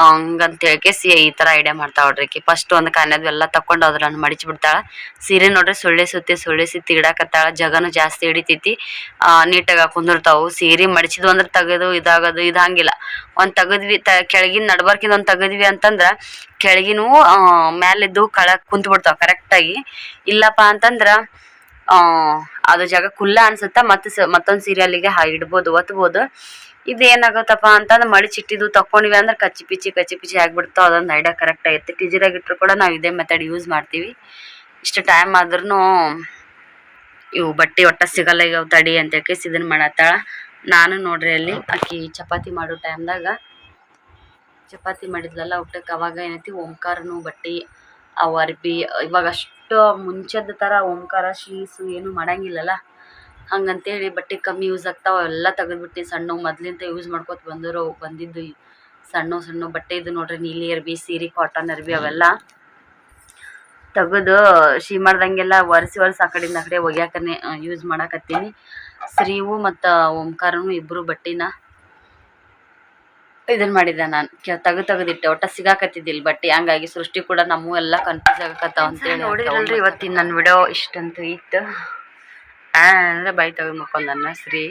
ಹಂಗಂತ ಹೇಳ್ಕೇಸಿ ಈ ತರ ಐಡಿಯಾ ಮಾಡ್ತಾ ನೋಡ್ರಿ ಫಸ್ಟ್ ಒಂದು ಖಾನೆದು ಎಲ್ಲ ತಕೊಂಡು ಅದ್ರನ್ನ ಮಡಿಚ್ ಬಿಡ್ತಾಳ. ಸೀರೆ ನೋಡ್ರಿ ಸೊಳ್ಳೆ ಸುತ್ತಿ ಸೊಳ್ಳೆ ಸುತ್ತಿ ಇಡಾಕತ್ತಾಳ. ಜಗನು ಜಾಸ್ತಿ ಹಿಡಿತೈತಿ. ನೀಟಾಗಿ ಕುಂದಿರ್ತಾವು. ಸೀರೆ ಮಡಿಚಿದ್ವು ಅಂದ್ರೆ ತೆಗೆದು, ಇದಾಗದು ಇದಂಗಿಲ್ಲ ಒಂದ್ ತೆಗದ್ವಿ, ತ, ಕೆಳಗಿನ ನಡ್ಬರ್ಕಿಂದ ಒಂದ್ ತೆಗದ್ವಿ ಅಂತಂದ್ರ ಕೆಳಗಿನೂ ಮ್ಯಾಲಿದ್ದು ಕಳಕ್ ಕುಂತ್ ಬಿಡ್ತಾವ ಕರೆಕ್ಟಾಗಿ ಇಲ್ಲಪ್ಪ ಅಂತಂದ್ರ ಅದು ಜಾಗ ಕುಲ್ಲ ಅನ್ಸುತ್ತ ಮತ್ತೆ ಮತ್ತೊಂದ್ ಸೀರಿಯಲ್ಗೆ ಇಡ್ಬೋದು, ಒತ್ಬೋದು. ಇದು ಏನಾಗತ್ತಪ್ಪ ಅಂತಂದ್ರೆ ಮಡಿಚಿಟ್ಟಿದ್ದು ತಕೊಂಡಿವಿ ಅಂದ್ರೆ ಕಚ್ಚಿ ಪಿಚ್ಚಿ ಕಚ್ಚಿ ಪಿಚ್ಚಿ ಆಗ್ಬಿಡ್ತಾವ ಅದೊಂದು ಐಡಿಯಾ ಕರೆಕ್ಟ್ ಆಯ್ತು ಟಿಜಿರಾಗಿ ಇಟ್ರು ಕೂಡ ನಾವು ಇದೇ ಮೆಥಡ್ ಯೂಸ್ ಮಾಡ್ತೀವಿ. ಇಷ್ಟು ಟೈಮ್ ಆದ್ರೂ ಇವು ಬಟ್ಟೆ ಒಟ್ಟ ಸಿಗಲ್ಲ ಈಗ ತಡಿ ಅಂತ ಕೇಸ್ ಇದನ್ನ ಮಾಡತ್ತಾಳ. ನಾನು ನೋಡ್ರಿ ಅಲ್ಲಿ ಅಕ್ಕಿ ಚಪಾತಿ ಮಾಡೋ ಟೈಮ್ದಾಗ ಚಪಾತಿ ಮಾಡಿದ್ಲಲ್ಲ ಊಟಕ್ಕೆ ಅವಾಗ ಏನೈತಿ, ಓಂಕಾರನು ಬಟ್ಟಿ ಅವು ಅರ್ಬಿ ಇವಾಗ ಅಷ್ಟು ಮುಂಚೆದ ಥರ ಓಂಕಾರ ಶೀಸು ಏನು ಮಾಡಂಗಿಲ್ಲಲ್ಲ. ಹಂಗಂತೇಳಿ ಬಟ್ಟೆ ಕಮ್ಮಿ ಯೂಸ್ ಆಗ್ತಾವ, ಎಲ್ಲ ತೆಗೆದ್ಬಿಟ್ಟು ಸಣ್ಣ ಮೊದ್ಲಿಂದ ಯೂಸ್ ಮಾಡ್ಕೊತ ಬಂದರು, ಬಂದಿದ್ದು ಸಣ್ಣ ಸಣ್ಣ ಬಟ್ಟೆ ಇದು ನೋಡ್ರಿ, ನೀಲಿ ಅರ್ಬಿ, ಸೀರೆ ಕಾಟನ್ ಅರ್ಬಿ ಅವೆಲ್ಲ. ತೆಗೆದು ಶೀ ಮಾಡ್ದಂಗೆಲ್ಲ ಒರೆಸಿ ಒರೆಸಿ ಆ ಕಡೆಯಿಂದ ಆ ಕಡೆ ಒಗ್ಯಾಕನೆ ಯೂಸ್ ಮಾಡಾಕತ್ತೀನಿ. ಶ್ರೀವು ಮತ್ತು ಓಂಕಾರನು ಇಬ್ಬರು ಬಟ್ಟಿನ ಇದನ್ನ ಮಾಡಿದ್ದೆ ನಾನು. ತೆಗೆದು ತೆಗೆದಿಟ್ಟೆ ಒಟ್ಟ ಸಿಗಾಕತ್ತಿದ್ದಿಲ್ಲ ಬಟ್ಟೆ. ಹಂಗಾಗಿ ಸೃಷ್ಟಿ ಕೂಡ ನಮ್ಮೂ ಎಲ್ಲ ಕನ್ಫ್ಯೂಸ್ ಆಗಕತ್ತಾವ ಅಂತೇಳಿ ನೋಡಿದ್ರಲ್ರಿ ಇವತ್ತಿನ ನನ್ನ ವಿಡಿಯೋ ಇಷ್ಟಂತೂ ಇತ್ತು. ಅಂದ್ರೆ ಬೈ ತೆಗೆದು ಮಕ್ಕೊಂದನ್ನ ಶ್ರೀ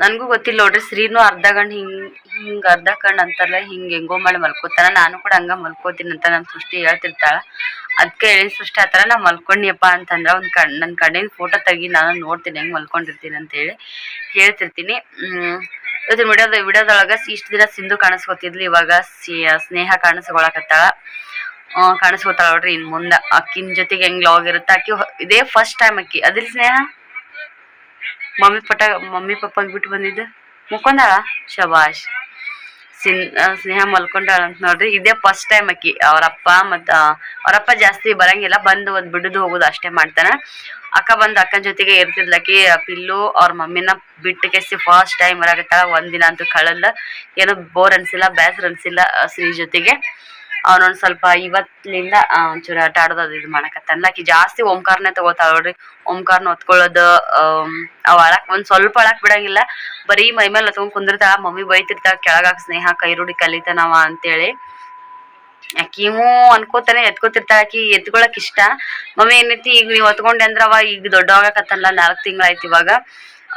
ನನಗೂ ಗೊತ್ತಿಲ್ಲ ನೋಡ್ರಿ ಶ್ರೀನು ಅರ್ಧ ಗಂಡು ಹಿಂಗ್ ಹಿಂಗ್ ಅರ್ಧ ಕಣ್ಣು ಅಂತಾರಲ್ಲ ಹಿಂಗೆ ಹೆಂಗೋ ಮಾಡಿ ಮಲ್ಕೋತಾರ. ನಾನು ಕೂಡ ಹಂಗ ಮಲ್ಕೋತೀನಿ ಅಂತ ನಾನು ಸೃಷ್ಟಿ ಹೇಳ್ತಿರ್ತಾಳ. ಅದಕ್ಕೆ ಹೇಳಿ ಸೃಷ್ಟಿ ಆ ಥರ ನಾ ಮಲ್ಕೊಂಡಿಯಪ್ಪ ಅಂತಂದ್ರೆ ಒಂದು ಕಣ್ ನನ್ನ ಕಣ್ಣಿನ ಫೋಟೋ ತೆಗಿ ನಾನು ನೋಡ್ತೀನಿ ಹೆಂಗ್ ಮಲ್ಕೊಂಡಿರ್ತೀನಿ ಅಂತೇಳಿ ಹೇಳ್ತಿರ್ತೀನಿ. ಇವತ್ತಿನ ವಿಡಿಯೋದ ವಿಡಿಯೋದೊಳಗ ಇಷ್ಟು ದಿನ ಸಿಂಧು ಕಾಣಿಸ್ಕೊತಿದ್ಲು, ಇವಾಗ ಸ್ನೇಹ ಕಾಣಿಸ್ಕೊಳಕತ್ತಾಳ. ಕಾಣಿಸ್ಕೊತಾಳ ನೋಡ್ರಿ ಇನ್ ಮುಂದೆ. ಅಕ್ಕಿನ ಜೊತೆಗೆ ಹೆಂಗ್ ಲಾಗ್ ಇರುತ್ತೆ ಅಕ್ಕಿ ಇದೇ ಫಸ್ಟ್ ಟೈಮ್ ಅಕ್ಕಿ ಅದಿಲ್ ಸ್ನೇಹ? ಮಮ್ಮಿ ಪಟ ಮಮ್ಮಿ ಪಪ್ಪಾಗ್ ಬಿಟ್ಟು ಬಂದಿದ್ದು? ಮುಕ್ಕೊಂಡಾಳ? ಶಬಾಷ್. ಸಿನ್ ಸ್ನೇಹ ಮಲ್ಕೊಂಡಾಳ ಅಂತ ನೋಡ್ರಿ. ಇದೇ ಫಸ್ಟ್ ಟೈಮ್ ಅಕ್ಕಿ ಅವರಪ್ಪ ಮತ್ತ ಅವರಪ್ಪ ಜಾಸ್ತಿ ಬರಂಗಿಲ್ಲ. ಬಂದು ಒಂದ್ ಬಿಡುದು ಹೋಗುದು ಅಷ್ಟೇ ಮಾಡ್ತಾನ. ಅಕ್ಕ ಬಂದು ಅಕ್ಕನ ಜೊತೆಗೆ ಇರ್ತಿದ್ಲಕ್ಕಿ ಪಿಲ್ಲು ಅವ್ರ ಮಮ್ಮಿನ ಬಿಟ್ಟು ಕೆಸಿ ಫಸ್ಟ್ ಟೈಮ್ ಬರಾಕತ್ತಾಳ. ದಿನ ಅಂತೂ ಕಳಲ್ಲ. ಏನೋ ಬೋರ್ ಅನ್ಸಿಲ್ಲ ಬೇಸರ ಅನ್ಸಿಲ್ಲ ಸ್ತ್ರೀ ಜೊತೆಗೆ. ಅವನೊಂದ್ ಸ್ವಲ್ಪ ಇವತ್ತಿನಿಂದ ಒಂಚೂರು ಆಟ ಆಡೋದು ಅದು ಇದು ಮಾಡಕತ್ತಾನ ಆಕಿ ಜಾಸ್ತಿ ಓಂಕಾರನೇ ತಗೋತಾಳ ನೋಡ್ರಿ. ಓಂಕಾರನ ಹೊತ್ಕೊಳ್ಳೋದು ಅವ್ ಅಳಕ್ ಒಂದ್ ಸ್ವಲ್ಪ ಅಳಕ್ ಬಿಡಂಗಿಲ್ಲ. ಬರೀ ಮೈ ಮೇಲೆ ಹೊತ್ಕೊಂಡ್ ಕುಂದಿರ್ತಾಳ, ಮಮ್ಮಿ ಬೈತಿರ್ತಾಳ ಕೆಳಗಾಕ ಸ್ನೇಹ ಕೈ ಕಲಿತಾನವ ಅಂತೇಳಿ. ಆಕಿಮೂ ಅನ್ಕೋತಾನೆ, ಎತ್ಕೋತಿರ್ತಾಳ ಆಕಿ, ಎತ್ಕೊಳಕ್ ಇಷ್ಟ. ಮಮ್ಮಿ, ಏನೈತಿ, ಈಗ ನೀವ್ ಹೊತ್ಕೊಂಡೆ ಅಂದ್ರವ, ಈಗ ದೊಡ್ಡವಾಗಕತ್ತಲ್ಲ ನಾಲ್ಕ್ ತಿಂಗಳಾಯ್ತು ಇವಾಗ.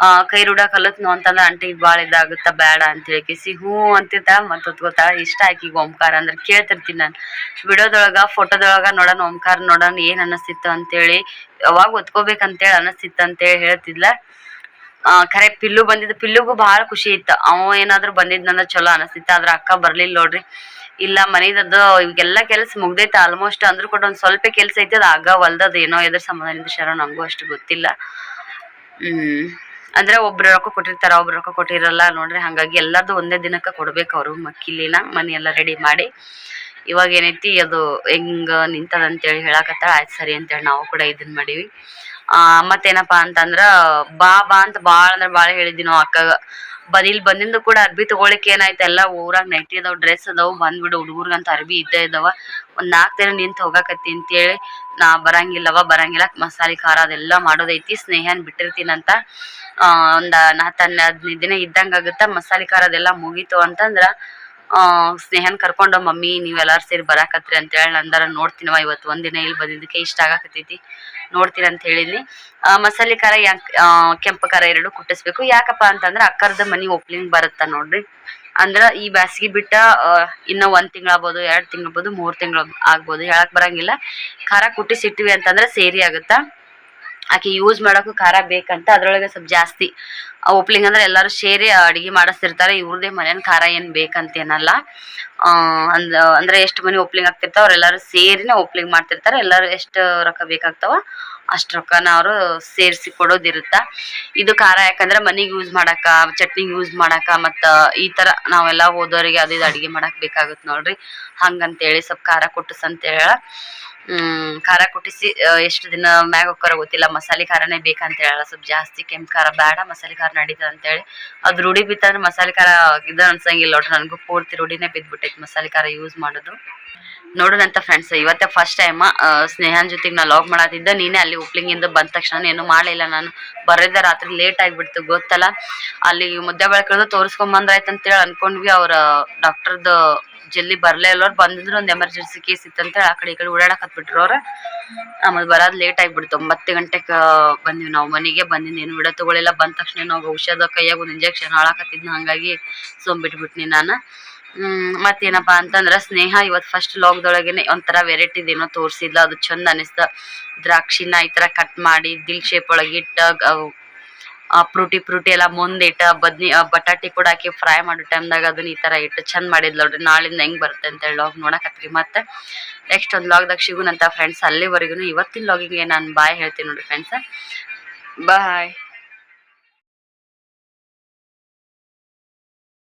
ಆ, ಕೈ ರೂಢ ಕಲತ್ನು ಅಂತಂದ್ರ ಅಂಟಿ ಬಾಳ ಇದಾಗುತ್ತ ಬೇಡ ಅಂತ ಹೇಳಿ ಹ್ಞೂ ಅಂತಿರ್ತಾಳ ಮತ್ತ್ ಹೊತ್ಕೋತಾಳ ಇಷ್ಟ ಆಕಿಗೆ ಓಂಕಾರ ಅಂದ್ರೆ ಕೇಳ್ತಿರ್ತೀನಿ ನಾನು. ವಿಡಿಯೋದೊಳಗ, ಫೋಟೋದೊಳಗ ನೋಡೋಣ, ಓಂಕಾರ ನೋಡೋಣ, ಏನ್ ಅನಸ್ತಿತ್ತು ಅಂತೇಳಿ, ಯಾವಾಗ ಒತ್ಕೋಬೇಕಂತೇಳಿ ಅನಸ್ತಿತ್ತು ಅಂತೇಳಿ ಹೇಳ್ತಿದ್ಲ. ಆ, ಖರೆ, ಪಿಲ್ಲು ಬಂದಿದ್ದ ಪಿಲ್ಲುಗೂ ಬಹಳ ಖುಷಿ ಇತ್ತು. ಅವ ಏನಾದ್ರು ಬಂದಿದ್ನಂದ್ರ ಚಲೋ ಅನಸ್ತಿತ್ತು, ಆದ್ರ ಅಕ್ಕ ಬರ್ಲಿಲ್ಲ ನೋಡ್ರಿ. ಇಲ್ಲ, ಮನೇದದ್ದು ಇವಾಗೆಲ್ಲ ಕೆಲಸ ಮುಗ್ದೈತೆ ಆಲ್ಮೋಸ್ಟ್ ಅಂದ್ರೂ ಕೂಡ ಒಂದ್ ಸ್ವಲ್ಪ ಕೆಲಸ ಐತೆ, ಅದು ಆಗ ಹೊಲ್ದದ ಏನೋ ಎದ್ರ ಸಂಬಂಧ ಶರಣ ನಂಗೂ ಅಷ್ಟು ಗೊತ್ತಿಲ್ಲ. ಹ್ಮ್. ಅಂದ್ರೆ ಒಬ್ರು ರೊಕ್ಕ ಕೊಟ್ಟಿರ್ತಾರ, ಒಬ್ರು ರೊಕ್ಕ ಕೊಟ್ಟಿರಲ್ಲ ನೋಡ್ರಿ. ಹಂಗಾಗಿ ಎಲ್ಲಾರ್ದು ಒಂದೇ ದಿನಕ್ಕ ಕೊಡ್ಬೇಕು ಅವರು, ಮಕ್ಕಿಲಿನ ಮನಿ ಎಲ್ಲ ರೆಡಿ ಮಾಡಿ. ಇವಾಗ ಏನೈತಿ, ಅದು ಹೆಂಗ ನಿಂತದ ಅಂತೇಳಿ ಹೇಳಾಕತ್ತಾಳ. ಆಯ್ತು ಸರಿ ಅಂತೇಳಿ ನಾವು ಕೂಡ ಇದನ್ ಮಾಡೀವಿ. ಮತ್ತೇನಪ್ಪಾ ಅಂತಂದ್ರ, ಬಾ ಬಾ ಅಂತ ಬಾಳ ಅಂದ್ರೆ ಬಾಳ ಹೇಳಿದ್ವಿ ನಾವು ಅಕ್ಕಗ. ಬದಿಲ್ ಬಂದಿಂದು ಕೂಡ ಅರ್ಬಿ ತಗೊಳಿಕ್ ಏನಾಯ್ತು? ಎಲ್ಲ ಊರಾಗ ನೈಟಿ ಅದಾವ ಡ್ರೆಸ್ ಅದಾವ, ಬಂದ್ಬಿಡು. ಹುಡುಗರ್ಗಂತ ಅರ್ಬಿ ಇದ್ದೇ ಇದಾವ. ಒಂದ್ ನಾಲ್ಕು ದಿನ ನಿಂತ ಹೋಗಾಕತ್ತಿ ಅಂತೇಳಿ ನಾ ಬರಂಗಿಲ್ಲವ, ಬರಂಗಿಲ್ಲ. ಮಸಾಲೆ, ಖಾರ ಅದೆಲ್ಲ ಮಾಡೋದೈತಿ. ಸ್ನೇಹನ್ ಬಿಟ್ಟಿರ್ತೀನಂತ. ಒಂದ್ ಹತ್ತು ಹದಿನೈದು ದಿನ ಇದ್ದಂಗ ಆಗುತ್ತ? ಮಸಾಲೆ, ಖಾರ ಅದೆಲ್ಲ ಮುಗೀತು ಅಂತಂದ್ರ ಆ, ಸ್ನೇಹನ್ ಕರ್ಕೊಂಡು ಮಮ್ಮಿ ನೀವೆಲ್ಲಾರು ಸೇರಿ ಬರಾಕತ್ರಿ ಅಂತ ಹೇಳಿ ನಂದರ ನೋಡ್ತೀನವ ಇವತ್ತು ಒಂದಿನ ಇಲ್ಲಿ ಬಂದಿದ್ದಕ್ಕೆ ಇಷ್ಟ ಆಗಾಕತ್ತೈತಿ. ನೋಡ್ತೀರ ಅಂತ ಹೇಳಿದ್ನಿ. ಮಸಾಲೆ ಖಾರ ಯಾಕೆ ಕೆಂಪು ಖಾರ ಎರಡು ಕುಟ್ಟಿಸ್ಬೇಕು. ಯಾಕಪ್ಪ ಅಂತಂದ್ರ ಅಕ್ಕರ್ದ ಮನಿ ಓಪನಿಂಗ್ ಬರುತ್ತ ನೋಡ್ರಿ. ಅಂದ್ರ ಈ ಬ್ಯಾಸ್ಗಿ ಬಿಟ್ಟ ಇನ್ನ ಒಂದ್ ತಿಂಗಳಾಗ್ಬೋದು, ಎರಡು ಎರಡ್ ತಿಂಗಳ ಆಗ್ಬೋದು ಮೂರ್ ತಿಂಗಳು ಆಗ್ಬೋದು ಹೇಳಕ್ ಬರಂಗಿಲ್ಲ. ಖಾರ ಕುಟ್ಟಿಸಿಟ್ಟಿವಿ ಅಂತಂದ್ರೆ ಸೇರಿ ಆಗುತ್ತಾ? ಆಕಿ ಯೂಸ್ ಮಾಡೋಕ್ಕೂ ಖಾರ ಬೇಕಂತ ಅದ್ರೊಳಗೆ ಸ್ವಲ್ಪ ಜಾಸ್ತಿ ಓಪ್ಲಿಂಗ್ ಅಂದ್ರೆ ಎಲ್ಲರೂ ಸೇರಿ ಅಡಿಗೆ ಮಾಡಿಸ್ತಿರ್ತಾರೆ, ಇವ್ರದೇ ಮನೇನ ಖಾರ ಏನು ಬೇಕಂತೇನಲ್ಲ. ಅಂದ ಅಂದ್, ಅಂದ್ರೆ ಎಷ್ಟು ಮನೆ ಓಪ್ಲಿಂಗ್ ಆಗ್ತಿರ್ತಾವ ಅವ್ರೆಲ್ಲರೂ ಸೇರಿನೇ ಓಪ್ಲಿಂಗ್ ಮಾಡ್ತಿರ್ತಾರೆ, ಎಲ್ಲರೂ ಎಷ್ಟು ರೊಕ್ಕ ಬೇಕಾಗ್ತಾವ ಅಷ್ಟು ರೊಕ್ಕನ ಅವರು ಸೇರಿಸಿ ಕೊಡೋದಿರುತ್ತ. ಇದು ಖಾರ, ಯಾಕಂದ್ರೆ ಮನೆಗೆ ಯೂಸ್ ಮಾಡಾಕ ಚಟ್ನಿಗೆ ಯೂಸ್ ಮಾಡಾಕ ಮತ್ತು ಈ ತರ ನಾವೆಲ್ಲ ಹೋದವರಿಗೆ ಅದು ಇದು ಅಡಿಗೆ ಮಾಡಕ್ಕೆ ಬೇಕಾಗುತ್ತೆ ನೋಡ್ರಿ. ಹಂಗಂತೇಳಿ ಸ್ವಲ್ಪ ಖಾರ ಕೊಟ್ಟಿಸ್ ಅಂತೇಳ ಹ್ಮ್, ಖಾರ ಕುಟ್ಟಿಸಿ ಎಷ್ಟು ದಿನ ಮ್ಯಾಗ ಹೋಗ್ತಾರ ಗೊತ್ತಿಲ್ಲ. ಮಸಾಲೆ ಖಾರನೇ ಬೇಕಂತ ಹೇಳಲ್ಲ. ಸ್ವಲ್ಪ ಜಾಸ್ತಿ ಕೆಂಪು ಖಾರ, ಬೇಡ ಮಸಾಲೆ ಖಾರ ನಡೀತದ ಅಂತೇಳಿ ಅದು ರೂಢಿ ಬಿತ್ತಂದ್ರೆ ಮಸಾಲೆ ಖಾರ ಇದು ಅನ್ಸಂಗಿಲ್ಲ ನೋಡ್ರಿ. ನನಗೂ ಪೂರ್ತಿ ರೂಢಿನೇ ಬಿದ್ದ್ಬಿಟ್ಟೈತಿ ಮಸಾಲೆ ಖಾರ ಯೂಸ್ ಮಾಡೋದು. ನೋಡೋಣಂತ ಫ್ರೆಂಡ್ಸ್ ಇವತ್ತೇ ಫಸ್ಟ್ ಟೈಮ್ ಸ್ನೇಹನ್ ಜೊತೆಗೆ ನಾ ಲಾಗ್ ಮಾಡತ್ತಿದ್ದೆ ನೀನೇ ಅಲ್ಲಿ ಉಪ್ಲಿಂಗಿಂದ ಬಂದ ತಕ್ಷಣ ಏನು ಮಾಡಲಿಲ್ಲ. ನಾನು ಬರೋದ ರಾತ್ರಿ ಲೇಟ್ ಆಗಿಬಿಡ್ತು, ಗೊತ್ತಲ್ಲ. ಅಲ್ಲಿ ಮುದ್ದೆ ಬೆಳಕಳ್ದು ತೋರಿಸ್ಕೊಂಬಂದ್ರಾಯ್ತು ಅಂತೇಳಿ ಅನ್ಕೊಂಡ್ವಿ. ಅವ್ರ ಡಾಕ್ಟರ್ದು ಜಲ್ದಿ ಬರಲೇ ಇಲ್ಲ. ಬಂದಿದ್ರು ಒಂದು ಎಮರ್ಜೆನ್ಸಿ ಕೇಸ್ ಇತ್ತಂತ ಆ ಕಡೆ ಈ ಕಡೆ ಓಡಾಡಕ್ ಹತ್ಬಿಟ್ರು ಅವ್ರು. ಆಮೇಲೆ ಬರೋದು ಲೇಟ್ ಆಗಿಬಿಡ್ತು. ಒಂಬತ್ತು ಗಂಟೆಗೆ ಬಂದ್ವಿ ನಾವು ಮನೆಗೆ. ಬಂದಿದ್ದು ಏನು ಬಿಡ ತಗೊಳಿಲ್ಲ. ಬಂದ ತಕ್ಷಣ ನಾವು ಔಷಧ ಕೈಯಾಗ ಒಂದು ಇಂಜೆಕ್ಷನ್ ಹಾಳಾಕತ್ತಿದ್ನ. ಹಾಗಾಗಿ ಸೋಂಬಿಟ್ಬಿಟ್ನಿ ನಾನು. ಮತ್ತೇನಪ್ಪ ಅಂತಂದ್ರೆ ಸ್ನೇಹ ಇವತ್ತು ಫಸ್ಟ್ ಲಾಕ್ದೊಳಗೇನೆ ಒಂಥರ ವೆರೈಟಿದೇನೋ ತೋರಿಸಿದ್ಲ. ಅದು ಚಂದ ಅನಿಸ್ತ. ದ್ರಾಕ್ಷಿನ ಈ ಥರ ಕಟ್ ಮಾಡಿ ದಿಲ್ ಶೇಪ್ ಒಳಗೆ ಇಟ್ಟ, ಅವ್- ಆ ಫ್ರೂಟಿ ಫ್ರೂಟಿ ಎಲ್ಲ ಮುಂದಿಟ್ಟ, ಬದ್ನಿ ಬಟಾಟಿ ಕೂಡ ಹಾಕಿ ಫ್ರೈ ಮಾಡೋ ಟೈಮ್ದಾಗ ಅದನ್ನ ಈ ಥರ ಇಟ್ಟು ಚಂದ ಮಾಡಿದ್ಲು ನೋಡ್ರಿ. ನಾಳಿಂದ ಹೆಂಗ್ ಬರುತ್ತೆ ಅಂತ ಹೇಳಿ ಲಾಗ್ ನೋಡಕತ್ರಿ ಮತ್ತೆ ನೆಕ್ಸ್ಟ್ ಒಂದು ಲಾಗ್ದಾಗ ಸಿಗುನಂತ ಫ್ರೆಂಡ್ಸ್ ಅಲ್ಲಿವರೆಗೂ ಇವತ್ತಿನ ಲಾಗಿಗೆ ನಾನು ಬಾಯ್ ಹೇಳ್ತೀನಿ ನೋಡ್ರಿ ಫ್ರೆಂಡ್ಸ್ ಬಾಯ್